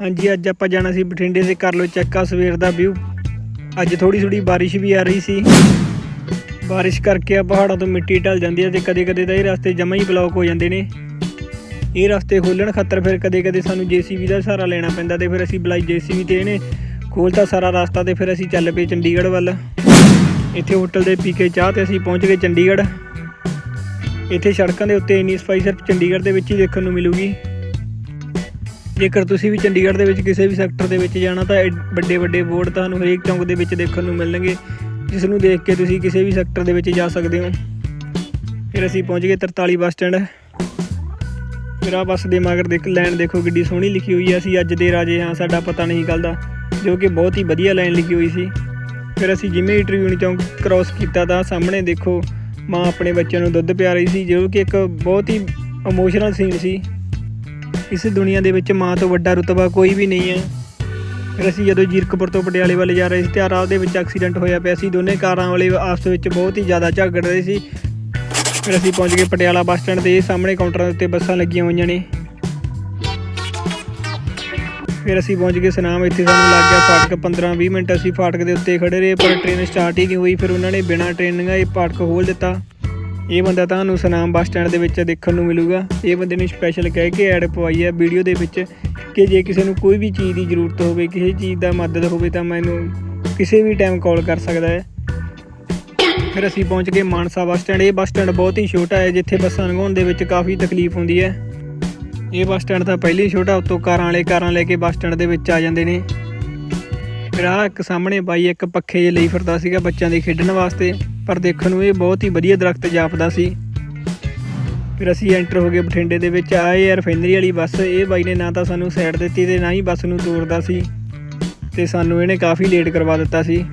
ਹਾਂਜੀ, ਅੱਜ ਆਪਾਂ ਜਾਣਾ ਸੀ ਬਠਿੰਡੇ ਤੇ ਕਰ ਲੋ ਚੈੱਕ ਆ ਸਵੇਰ ਦਾ ਵਿਊ ਅੱਜ ਥੋੜੀ ਥੋੜੀ ਬਾਰਿਸ਼ ਵੀ ਆ ਰਹੀ ਸੀ। ਬਾਰਿਸ਼ ਕਰਕੇ ਆ ਪਹਾੜਾਂ ਤੋਂ ਮਿੱਟੀ ਢਲ ਜਾਂਦੀ ਹੈ ਤੇ ਕਦੇ ਕਦੇ ਤਾਂ ਇਹ ਰਸਤੇ ਜਮਾਂ ਹੀ ਬਲੌਕ ਹੋ ਜਾਂਦੇ ਨੇ। ਇਹ ਰਸਤੇ ਖੋਲਣ ਖਾਤਰ ਫਿਰ ਕਦੇ ਕਦੇ ਸਾਨੂੰ ਜੀਸੀਬੀ ਦਾ ਸਹਾਰਾ ਲੈਣਾ ਪੈਂਦਾ ਤੇ ਫਿਰ ਅਸੀਂ ਬੁਲਾਈ ਜੀਸੀਬੀ ਤੇ ਇਹਨੇ ਖੋਲਤਾ ਸਾਰਾ ਰਸਤਾ ਤੇ ਫਿਰ ਅਸੀਂ ਚੱਲ ਪਏ ਚੰਡੀਗੜ੍ਹ ਵੱਲ। ਇੱਥੇ ਹੋਟਲ ਦੇ ਪੀ ਕੇ ਚਾਹ ਤੇ ਅਸੀਂ ਪਹੁੰਚ ਗਏ ਚੰਡੀਗੜ੍ਹ। ਇੱਥੇ ਸੜਕਾਂ ਦੇ ਉੱਤੇ ਇੰਨੀ ਸਫ਼ਾਈ ਸਿਰਫ ਚੰਡੀਗੜ੍ਹ ਦੇ ਵਿੱਚ ਹੀ ਦੇਖਣ ਨੂੰ ਮਿਲੂਗੀ। ਜੇਕਰ ਤੁਸੀਂ ਵੀ ਚੰਡੀਗੜ੍ਹ ਦੇ ਵਿੱਚ ਕਿਸੇ ਵੀ ਸੈਕਟਰ ਦੇ ਵਿੱਚ ਜਾਣਾ, ਤਾਂ ਇਹ ਵੱਡੇ ਵੱਡੇ ਬੋਰਡ ਤੁਹਾਨੂੰ ਹਰੇਕ ਚੌਂਕ ਦੇ ਵਿੱਚ ਦੇਖਣ ਨੂੰ ਮਿਲਣਗੇ, ਜਿਸ ਨੂੰ ਦੇਖ ਕੇ ਤੁਸੀਂ ਕਿਸੇ ਵੀ ਸੈਕਟਰ ਦੇ ਵਿੱਚ ਜਾ ਸਕਦੇ ਹੋ। ਫਿਰ ਅਸੀਂ ਪਹੁੰਚ ਗਏ 43 ਬੱਸ ਸਟੈਂਡ। ਫਿਰ ਆ ਬੱਸ ਦੇ ਮਗਰ ਦੇਖ, ਲਾਈਨ ਦੇਖੋ ਕਿੱਡੀ ਸੋਹਣੀ ਲਿਖੀ ਹੋਈ ਹੈ ਅਸੀਂ ਅੱਜ ਦੇ ਰਾਜੇ ਹਾਂ, ਸਾਡਾ ਪਤਾ ਨਹੀਂ ਕੱਲ ਦਾ, ਜੋ ਕਿ ਬਹੁਤ ਹੀ ਵਧੀਆ ਲਾਈਨ ਲਿਖੀ ਹੋਈ ਸੀ। ਫਿਰ ਅਸੀਂ ਜਿਵੇਂ ਹੀ ਟ੍ਰਿਬਿਊਨ ਚੌਂਕ ਕ੍ਰਾਸ ਕੀਤਾ ਤਾਂ ਸਾਹਮਣੇ ਦੇਖੋ ਮਾਂ ਆਪਣੇ ਬੱਚਿਆਂ ਨੂੰ ਦੁੱਧ ਪਿਆ ਰਹੀ ਸੀ, ਜੋ ਕਿ ਇੱਕ ਬਹੁਤ ਹੀ ਇਮੋਸ਼ਨਲ ਸੀਨ ਸੀ। ਇਸ ਦੁਨੀਆ ਦੇ ਵਿੱਚ ਮਾਂ ਤੋਂ ਵੱਡਾ ਰੁਤਬਾ ਕੋਈ ਵੀ ਨਹੀਂ ਹੈ। ਫਿਰ ਅਸੀਂ ਜਦੋਂ ਜੀਰਕਪੁਰ ਤੋਂ ਪਟਿਆਲੇ ਵੱਲ ਜਾ ਰਹੇ ਸੀ ਤੇ ਰਾਹ ਦੇ ਵਿੱਚ ਐਕਸੀਡੈਂਟ ਹੋਇਆ ਪਿਆ ਸੀ, ਦੋਨੇ ਕਾਰਾਂ ਵਾਲੇ ਆਪਸ ਵਿੱਚ ਬਹੁਤ ਹੀ ਜ਼ਿਆਦਾ ਝਗੜ ਰਹੇ ਸੀ। ਫਿਰ ਅਸੀਂ ਪਹੁੰਚ ਗਏ ਪਟਿਆਲਾ ਬੱਸ ਸਟੈਂਡ ਤੇ ਸਾਹਮਣੇ ਕਾਊਂਟਰਾਂ ਦੇ ਉੱਤੇ ਬੱਸਾਂ ਲੱਗੀਆਂ ਹੋਈਆਂ ਨੇ। ਫਿਰ ਅਸੀਂ ਪਹੁੰਚ ਗਏ ਸਨਾਮ, ਇੱਥੇ ਸਾਨੂੰ ਲੱਗ ਗਿਆ ਫਾਟਕ 15-20 ਮਿੰਟ ਅਸੀਂ ਫਾਟਕ ਦੇ ਉੱਤੇ ਖੜੇ ਰਹੇ, ਪਰ ਟ੍ਰੇਨ ਸਟਾਰਟ ਹੀ ਨਹੀਂ ਹੋਈ, ਫਿਰ ਉਹਨਾਂ ਨੇ ਬਿਨਾਂ ਟ੍ਰੇਨਿੰਗ ਇਹ ਫਾਟਕ ਖੋਲ ਦਿੱਤਾ। ਇਹ ਬੰਦਾ ਤੁਹਾਨੂੰ ਸਨਾਮ ਬੱਸ ਸਟੈਂਡ ਦੇ ਵਿੱਚ ਦੇਖਣ ਨੂੰ ਮਿਲੂਗਾ। ਇਹ ਬੰਦੇ ਨੇ ਸਪੈਸ਼ਲ ਕਹਿ ਕੇ ਐਡ ਪਵਾਈ ਹੈ ਵੀਡੀਓ ਦੇ ਵਿੱਚ ਕਿ ਜੇ ਕਿਸੇ ਨੂੰ ਕੋਈ ਵੀ ਚੀਜ਼ ਦੀ ਜ਼ਰੂਰਤ ਹੋਵੇ, ਕਿਸੇ ਚੀਜ਼ ਦਾ ਮਦਦ ਹੋਵੇ ਤਾਂ ਮੈਨੂੰ ਕਿਸੇ ਵੀ ਟਾਈਮ ਕਾਲ ਕਰ ਸਕਦਾ ਹੈ। ਫਿਰ ਅਸੀਂ ਪਹੁੰਚ ਗਏ ਮਾਨਸਾ ਬੱਸ ਸਟੈਂਡ। ਇਹ ਬੱਸ ਸਟੈਂਡ ਬਹੁਤ ਹੀ ਛੋਟਾ ਹੈ, ਜਿੱਥੇ ਬੱਸਾਂ ਲੰਘਾਉਣ ਦੇ ਵਿੱਚ ਕਾਫੀ ਤਕਲੀਫ ਹੁੰਦੀ ਹੈ। ਇਹ ਬੱਸ ਸਟੈਂਡ ਤਾਂ ਪਹਿਲੇ ਹੀ ਛੋਟਾ, ਉੱਤੋਂ ਕਾਰਾਂ ਵਾਲੇ ਕਾਰਾਂ ਲੈ ਕੇ ਬੱਸ ਸਟੈਂਡ ਦੇ ਵਿੱਚ ਆ ਜਾਂਦੇ ਨੇ। ਫਿਰ ਆਹ ਇੱਕ ਸਾਹਮਣੇ ਬਾਈ ਇੱਕ ਪੱਖੇ ਜਿਹੇ ਲਈ ਫਿਰਦਾ ਸੀਗਾ ਬੱਚਿਆਂ ਦੇ ਖੇਡਣ ਵਾਸਤੇ, ਪਰ ਦੇਖਣ ਨੂੰ ਇਹ ਬਹੁਤ ਹੀ ਵਧੀਆ ਦਰਖਤ ਜਾਪਦਾ ਸੀ। ਫਿਰ ਅਸੀਂ ਐਂਟਰ ਹੋ ਗਏ ਬਠਿੰਡੇ ਦੇ ਵਿੱਚ। ਆਏ ਯਾਰ ਰਿਫਾਈਨਰੀ ਵਾਲੀ ਬੱਸ, ਇਹ ਬਾਈ ਨੇ ਨਾ ਤਾਂ ਸਾਨੂੰ ਸਾਈਡ ਦਿੱਤੀ ਤੇ ਨਾ ਹੀ ਬੱਸ ਨੂੰ ਤੋੜਦਾ ਸੀ ਤੇ ਸਾਨੂੰ ਇਹਨੇ ਕਾਫੀ ਲੇਟ ਕਰਵਾ ਦਿੱਤਾ ਸੀ।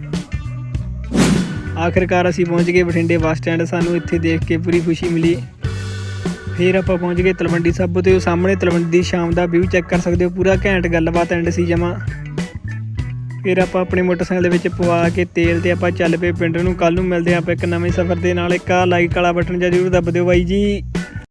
ਆਖਿਰਕਾਰ ਅਸੀਂ ਪਹੁੰਚ ਗਏ ਬਠਿੰਡੇ ਬੱਸ ਸਟੈਂਡ, ਸਾਨੂੰ ਇੱਥੇ ਦੇਖ ਕੇ ਪੂਰੀ ਖੁਸ਼ੀ ਮਿਲੀ। ਫਿਰ ਆਪਾਂ ਪਹੁੰਚ ਗਏ ਤਲਵੰਡੀ ਸਾਬੋ ਤੇ ਉਹ ਸਾਹਮਣੇ ਤਲਵੰਡੀ ਦੀ ਸ਼ਾਮ ਦਾ ਵਿਊ ਚੈੱਕ ਕਰ ਸਕਦੇ ਹੋ, ਪੂਰਾ ਘੈਂਟ ਗੱਲਬਾਤ ਐਂਡ ਸੀ ਜਮਾ। ਫਿਰ ਆਪਾਂ ਆਪਣੇ ਮੋਟਰਸਾਈਕਲ ਦੇ ਵਿੱਚ ਪਵਾ ਕੇ ਤੇਲ ਤੇ ਆਪਾਂ ਚੱਲ ਪਏ। ਪਿੰਡ ਨੂੰ ਕੱਲ ਨੂੰ ਮਿਲਦੇ ਹਾਂ ਆਪਾਂ ਇੱਕ ਨਵੇਂ ਸਫ਼ਰ ਦੇ ਨਾਲ। ਇੱਕ ਲਾਈਕ ਵਾਲਾ ਬਟਨ ਜ਼ਰੂਰ ਦੱਬ ਦਿਓ ਬਾਈ ਜੀ।